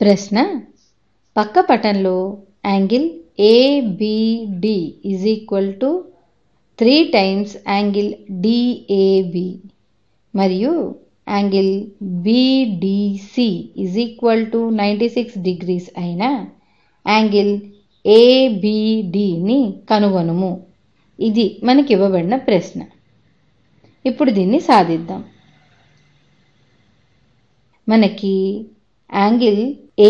ప్రశ్న పక్క పటంలో angle ABD is equal to three times angle DAB మరియు angle BDC is equal to ninety six degrees అయిన angle ఏబిడిని కనుగొనుము. ఇది మనకి ఇవ్వబడిన ప్రశ్న. ఇప్పుడు దీన్ని సాధిద్దాం. మనకి angle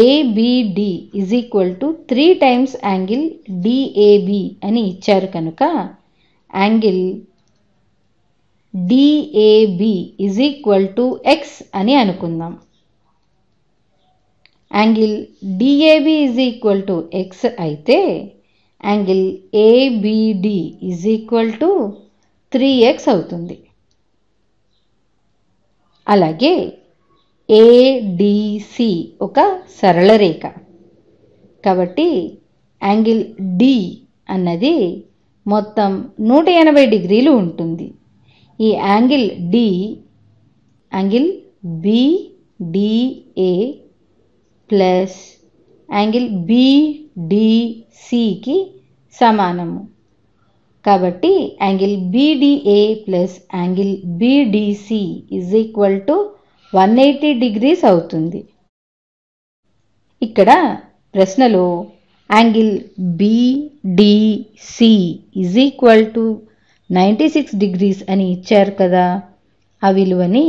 ABD is equal to three times angle DAB అని ఇచ్చారు కనుక angle DAB is equal to x అని అనుకుందాం. Angle DAB is equal to x అయితే angle ABD is equal to three x అవుతుంది. అలాగే ఏడిసి ఒక సరళ రేఖ. కాబట్టి యాంగిల్ డి అన్నది మొత్తం నూట ఎనభై డిగ్రీలు ఉంటుంది. ఈ angle D angle BDA plus angle బిడిసికి సమానము. కాబట్టి angle BDA plus angle BDC is equal to one eighty degrees అవుతుంది. ఇక్కడ ప్రశ్నలో angle BDC is equal to ninety six degrees అని ఇచ్చారు కదా. ఆ విలువని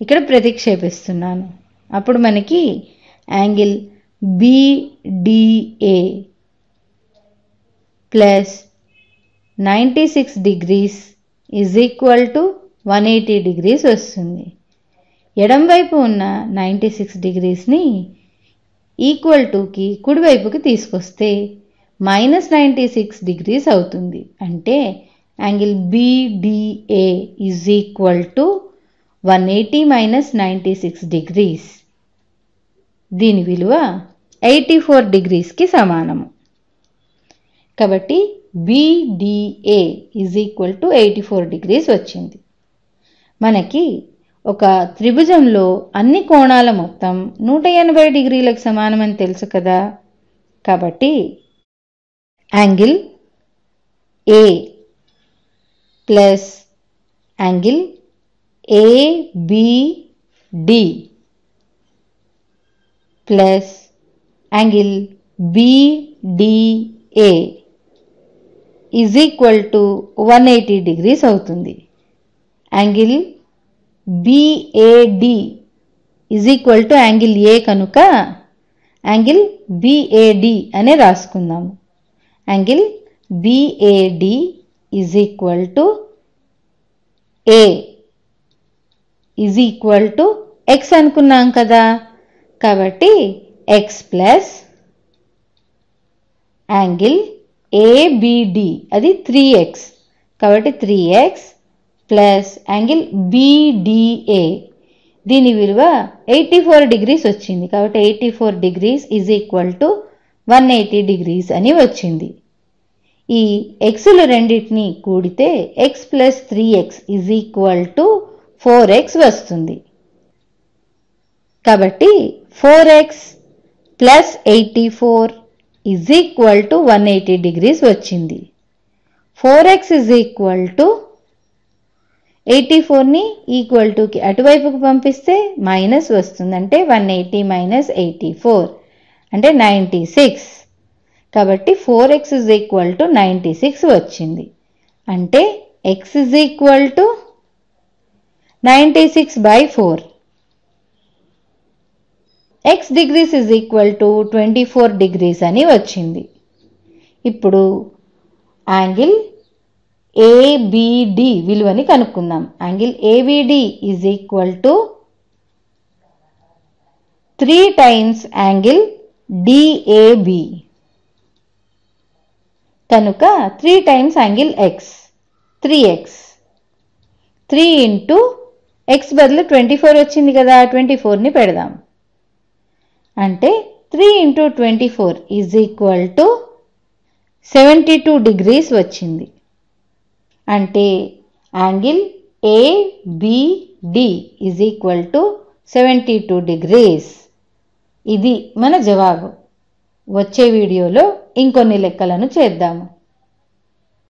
ఇక్కడ ప్రతిక్షేపిస్తున్నాను. అప్పుడు మనకి angle BDA plus ninety six degrees is equal to one eighty degrees వస్తుంది. ఎడంవైపు ఉన్న నైంటీ సిక్స్ డిగ్రీస్ని ఈక్వల్ టుకి కుడివైపుకి తీసుకొస్తే మైనస్ నైంటీ సిక్స్ డిగ్రీస్ అవుతుంది. అంటే angle BDA is equal to one eighty minus ninety six degrees. దీని విలువ ఎయిటీ ఫోర్ డిగ్రీస్కి సమానము. కాబట్టి BDA is equal to eighty four degrees వచ్చింది. మనకి ఒక త్రిభుజంలో అన్ని కోణాల మొత్తం నూట ఎనభై డిగ్రీలకు సమానమని తెలుసు కదా? కాబట్టి angle A plus angle ABD plus angle BDA is equal to one eighty degrees అవుతుంది. Angle BAD is equal to angle A కనుక యాంగిల్ బిఏడి అనే రాసుకుందాము angle BAD is equal to A is equal to x అనుకున్నాం కదా. కాబట్టి X plus angle ABD అది three X కాబట్టి three x plus angle BDA దీని విలువ ఎయిటీ ఫోర్ డిగ్రీస్ వచ్చింది. కాబట్టి eighty four degrees is equal to one eighty degrees అని వచ్చింది. ఈ ఎక్స్లు రెండింటిని కూడితే x plus three x is equal to four x వస్తుంది. కాబట్టి four x plus eighty four is equal to one eighty degrees వచ్చింది. Four x is equal to eighty ఫోర్ని equal టుకి అటువైపుకి పంపిస్తే మైనస్ వస్తుంది. అంటే one eighty minus eighty four అంటే ninety six కాబట్టి four x is equal to ninety six వచ్చింది. అంటే x is equal to ninety six by four x degrees is equal to twenty four degrees అని వచ్చింది. ఇప్పుడు angle ABD విలువని కనుక్కుందాం. Angle ABD is equal to three times angle DAB కనుక three times angle x three x three into x బదులు twenty four వచ్చింది కదా twenty ఫోర్ని పెడదాం. అంటే three into twenty four is equal to seventy two degrees వచ్చింది. అంటే angle ABD is equal to seventy two degrees ఇది మన జవాబు. వచ్చే వీడియోలో ఇంకొన్ని లెక్కలను చేద్దాము.